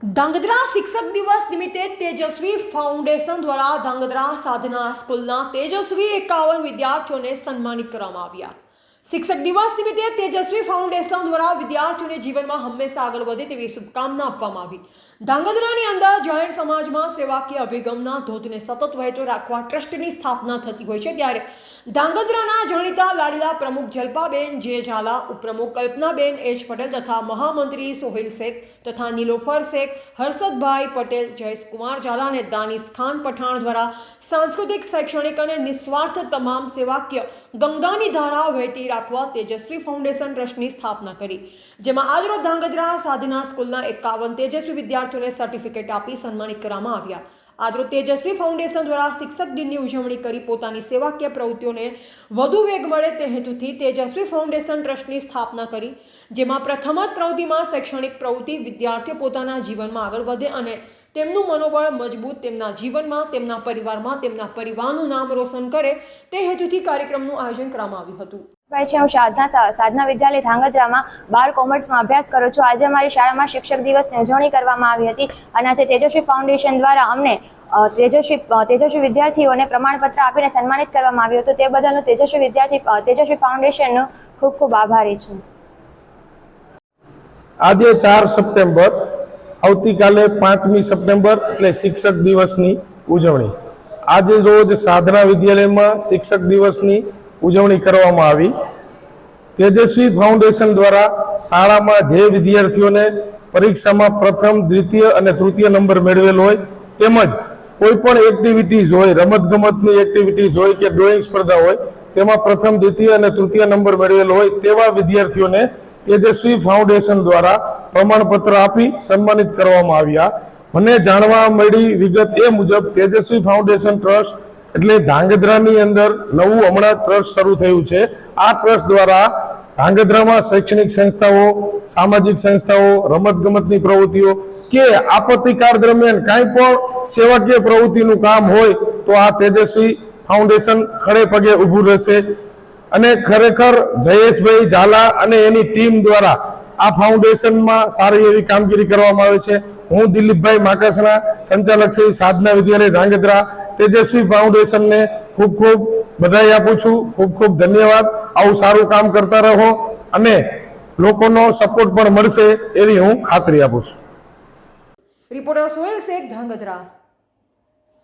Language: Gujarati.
ધાંગધ્રા શિક્ષક દિવસ નિમિત્તે તેજસ્વી ફાઉન્ડેશન દ્વારા ધાંગધ્રા સાધના સ્કૂલના તેજસ્વી એકાવન વિદ્યાર્થીઓને સન્માનિત કરવામાં આવ્યા. શિક્ષક દિવસ નિમિત્તે તેજસ્વી ફાઉન્ડેશન દ્વારા વિદ્યાર્થીઓને જીવનમાં હંમેશા આગળ વધે તેવી શુભકામના આપવામાં આવી. ધાંગધ્રાની અંદર જાહેર સમાજમાં સેવાકીય અભિગમના ધોધને સતત વહેતો રાખવા ટ્રસ્ટની સ્થાપના થતી હોય છે ત્યારે ધાંગધ્રાના જાણીતા લાડીલા પ્રમુખ જલ્પાબેન જે ઝાલા ઉપપ્રમુખ કલ્પનાબેન એચ પટેલ તથા મહામંત્રી સોહેલ શેખ તથા નીલોફર શેખ, હર્ષદભાઈ પટેલ, જયેશકુમાર ઝાલા અને દાનિશ ખાન પઠાણ દ્વારા સાંસ્કૃતિક, શૈક્ષણિક અને નિસ્વાર્થ તમામ સેવાકીય ગંગાની ધારા વહેતી રાખવા તેજસ્વી ફાઉન્ડેશન ટ્રસ્ટની સ્થાપના કરી, જેમાં આજરોજ ધાંગધ્રા સાધના સ્કૂલના એકાવન તેજસ્વી વિદ્યાર્થીઓને સર્ટિફિકેટ આપી સન્માનિત કરવામાં આવ્યા. આજરો તેજસ્વી ફાઉન્ડેશન દ્વારા શિક્ષક દિનની ઉજવણી કરી પોતાની સેવાકીય પ્રવૃત્તિઓને વધુ વેગ મળે તે હેતુથી તેજસ્વી ફાઉન્ડેશન ટ્રસ્ટની સ્થાપના કરી, જેમાં પ્રથમ જ પ્રવૃત્તિમાં શૈક્ષણિક પ્રવૃત્તિ વિદ્યાર્થીઓ પોતાના જીવનમાં આગળ વધે અને તેમનું મનોબળ મજબૂત તેમના જીવનમાં, તેમના પરિવારમાં, તેમના પરિવારનું નામ રોશન કરે તે હેતુથી કાર્યક્રમનું આયોજન કરવામાં આવ્યું હતું. ભાઈ છે, હું સાધના સાધના વિદ્યાલય ધાંગધ્રામાં બાર કોમર્સમાં અભ્યાસ કરું છું. આજે અમારી શાળામાં શિક્ષક દિવસની ઉજવણી કરવામાં આવી હતી અને આજે તેજસ્વી ફાઉન્ડેશન દ્વારા અમને તેજસ્વી તેજસ્વી વિદ્યાર્થીઓને પ્રમાણપત્ર આપીને સન્માનિત કરવામાં આવ્યું હતું. તે બદલ હું તેજસ્વી વિદ્યાર્થી તેજસ્વી ફાઉન્ડેશનનો ખૂબ ખૂબ આભારી છું. આજે ચાર સપ્ટેમ્બર, આવતીકાલે પાંચમી સપ્ટેમ્બર એટલે શિક્ષક દિવસની ઉજવણી. આજે રોજ સાધના વિદ્યાલયમાં શિક્ષક દિવસની ઉજવણી કરવામાં આવી. તેજસ્વી ફાઉન્ડેશન દ્વારા શાળામાં જે વિદ્યાર્થીઓને પરીક્ષામાં પ્રથમ, દ્વિતીય અને તૃતીય નંબર મેળવેલ હોય, તેમજ કોઈ પણ એક્ટિવિટીઝ હોય, રમતગમતની એક્ટિવિટીઝ હોય કે ડ્રોઈંગ સ્પર્ધા હોય, તેમાં પ્રથમ, દ્વિતીય અને તૃતીય નંબર મેળવેલ હોય, તેવા વિદ્યાર્થીઓને તેજસ્વી ફાઉન્ડેશન દ્વારા પ્રમાણપત્ર આપી સન્માનિત કરવામાં આવ્યા. મને જાણવા મળી વિગત એ મુજબ તેજસ્વી ફાઉન્ડેશન ટ્રસ્ટ એટલે ધાંગધ્રાની અંદર નવું હમણાં ટ્રસ્ટ શરૂ થયું છે. આ ટ્રસ્ટ દ્વારા ધાંગધ્રામાં શૈક્ષણિક સંસ્થાઓ, સામાજિક સંસ્થાઓ, રમતગમતની પ્રવૃત્તિઓ કે આપત્તિકાળ દરમિયાન કાંઈ પણ સેવાકીય પ્રવૃત્તિનું કામ હોય તો આ તેજસ્વી ફાઉન્ડેશન ખડે પગે ઊભું રહેશે. અને ખરેખર જયેશભાઈ ઝાલા અને એની ટીમ દ્વારા આ ફાઉન્ડેશનમાં સારી એવી કામગીરી કરવામાં આવે છે. હું દિલીપભાઈ માકસના સંચાલક શ્રી સાધના વિદ્યાલય ધાંગધ્રા તેજસ્વી ફાઉન્ડેશનને ખૂબ ખૂબ બધાઈ આપું છું. ખૂબ ખૂબ ધન્યવાદ. આવું સારું કામ કરતા રહો અને લોકોનો સપોર્ટ પણ મળશે એવી હું ખાતરી આપું છું. રિપોર્ટર સોહેલ શેખ ધાંગધ્રા